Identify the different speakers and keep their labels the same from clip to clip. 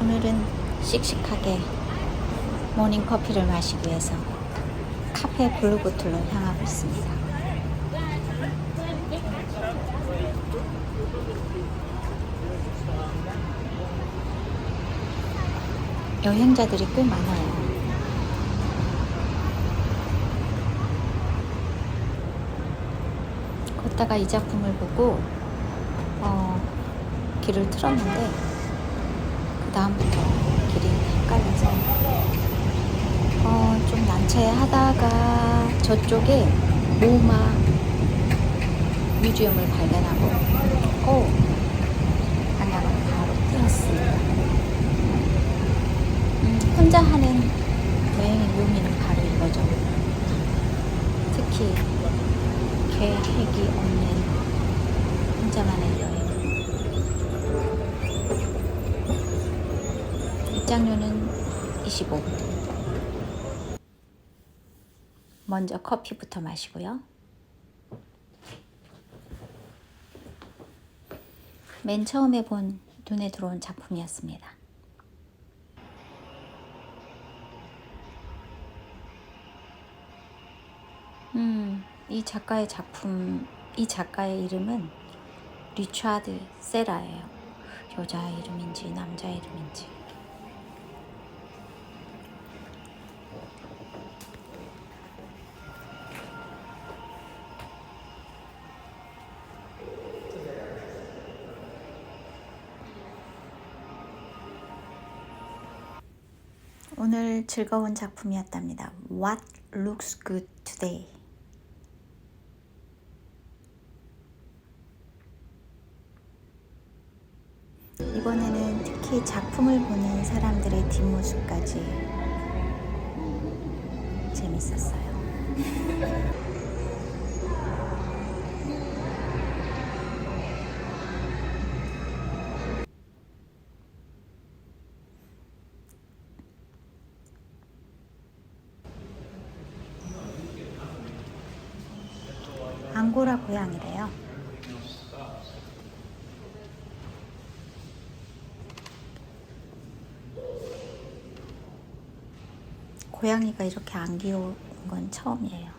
Speaker 1: 오늘은 씩씩하게 모닝 커피를 마시기 위해서 카페 블루보틀로 향하고 있습니다. 여행자들이 꽤 많아요. 걷다가 이 작품을 보고 어, 길을 틀었는데 그 다음부터 길이 헷갈려서 어, 좀 난처해하다가 저쪽에 모마 뮤지엄을 발견하고 오 한강을 바로 뛰었습니다. 음, 혼자 하는 여행의 묘미는 바로 이거죠. 특히 계획이 없는 입장료는 25. 먼저 커피부터 마시고요. 맨 처음에 본 눈에 들어온 작품이었습니다. 음, 이 작가의 작품, 이 작가의 이름은 리차드 세라예요. 여자 이름인지 남자 이름인지. 오늘 즐거운 작품이었답니다. What looks good today? 이번에는 특히 작품을 보는 사람들의 뒷모습까지 재밌었어요. 앙고라 고양이래요. 고양이가 이렇게 안 귀여운 건 처음이에요.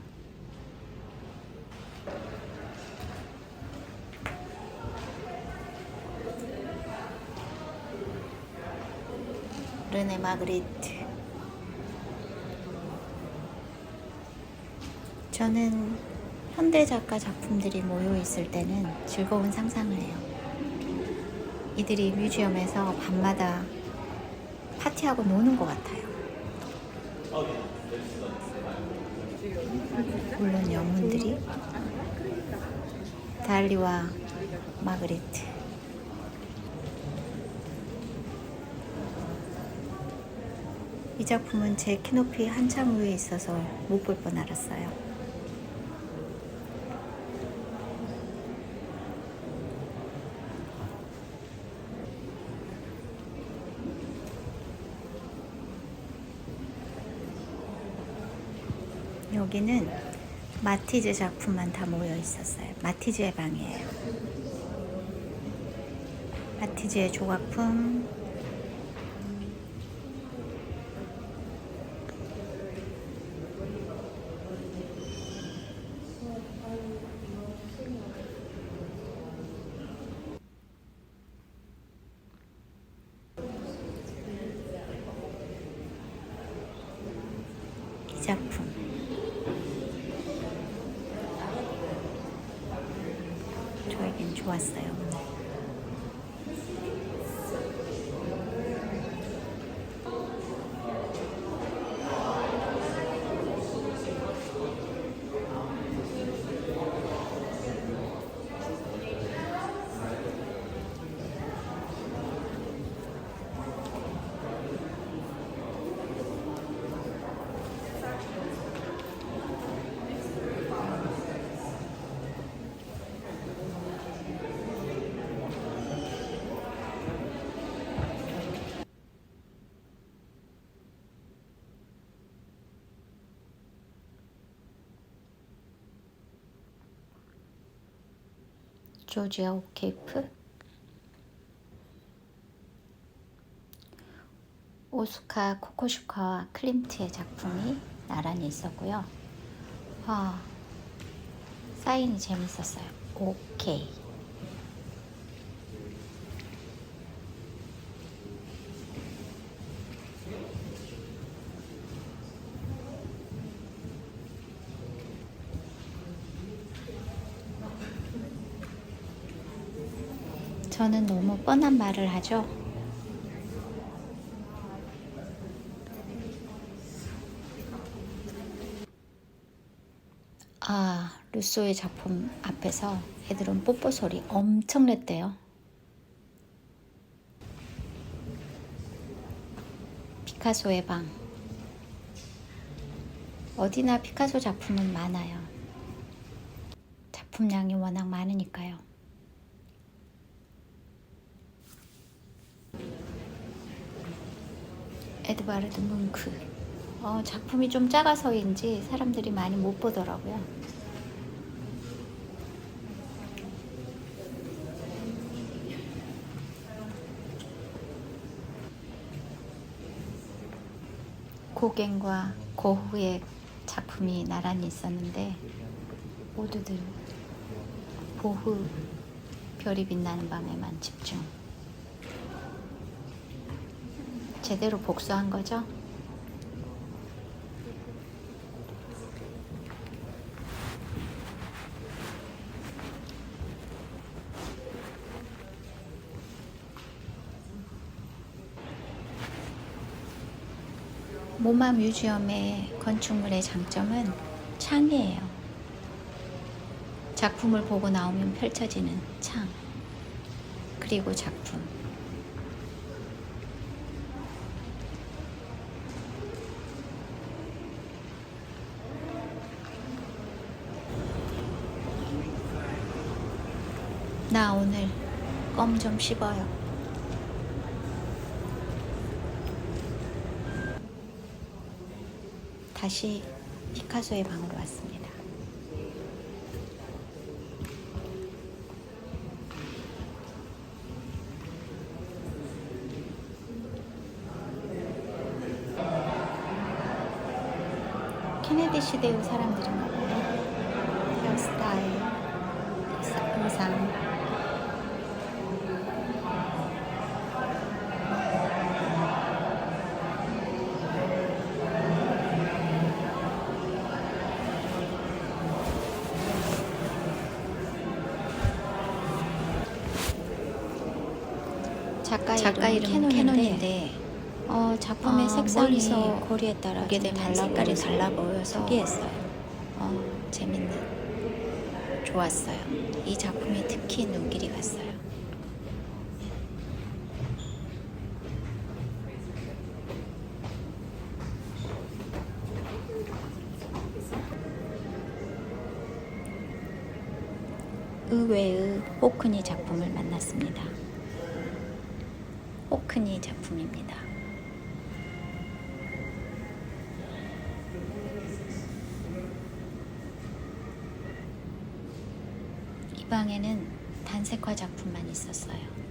Speaker 1: 르네 마그리트. 저는 현대 작가 작품들이 모여 있을 때는 즐거운 상상을 해요. 이들이 뮤지엄에서 밤마다 파티하고 노는 것 같아요. 물론 영문들이 달리와 마그리트 이 작품은 제 키높이 한참 위에 있어서 못 볼 뻔 알았어요. 여기는 마티즈 작품만 다 모여 있었어요. 마티즈의 방이에요. 마티즈의 조각품. 이 작품. 저에겐 좋았어요 오늘. 조지아 오케이프 오스카 코코슈카와 클림트의 작품이 나란히 있었고요. 아, 사인이 재밌었어요. 오케이. 저는 너무 뻔한 말을 하죠. 아, 루소의 작품 앞에서 애들은 뽀뽀 소리 엄청 냈대요. 피카소의 방. 어디나 피카소 작품은 많아요. 작품량이 워낙 많으니까요. 에드바르드 뭉크. 어, 작품이 좀 작아서인지 사람들이 많이 못 보더라고요. 고갱과 고흐의 작품이 나란히 있었는데 모두들 보흐 별이 빛나는 밤에만 집중. 제대로 복수한 거죠? 모마 뮤지엄의 건축물의 장점은 창이에요. 작품을 보고 나오면 펼쳐지는 창. 그리고 작품. 나 오늘 껌 좀 씹어요. 다시 피카소의 방으로 왔습니다. 케네디 시대의 사람들인가 봐요. 헤어스타일, 의사- 의상. 작가,
Speaker 2: 작가
Speaker 1: 이름
Speaker 2: 이름은 캐논인데,
Speaker 1: 어, 작품의
Speaker 2: 어,
Speaker 1: 색상이
Speaker 2: 멀리서
Speaker 1: 거리에 따라
Speaker 2: 보게
Speaker 1: 좀
Speaker 2: 되면
Speaker 1: 달라
Speaker 2: 색깔이
Speaker 1: 보여서
Speaker 2: 달라 보여서
Speaker 1: 특이했어요. 어, 재밌는, 좋았어요. 이 작품이 특히 눈길이 갔어요. 의외의 호크니 작품을 만났습니다. 호크니 작품입니다. 이 방에는 단색화 작품만 있었어요.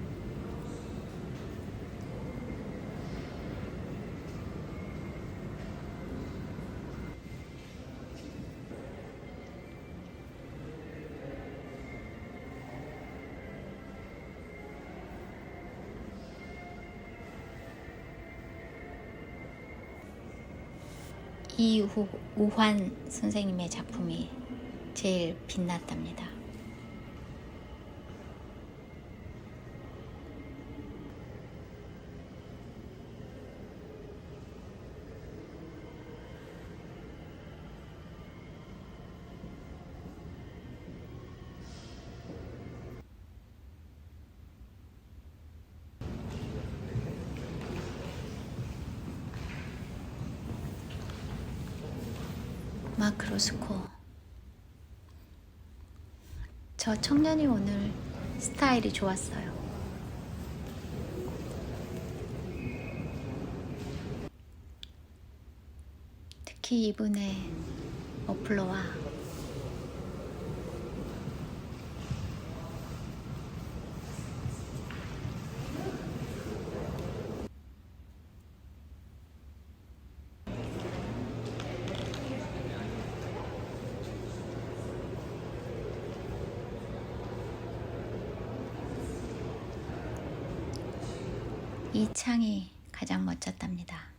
Speaker 1: 이후 우환 선생님의 작품이 제일 빛났답니다. 마크로스코. 저 청년이 오늘 스타일이 좋았어요. 특히 이분의 머플러와 이 창이 가장 멋졌답니다.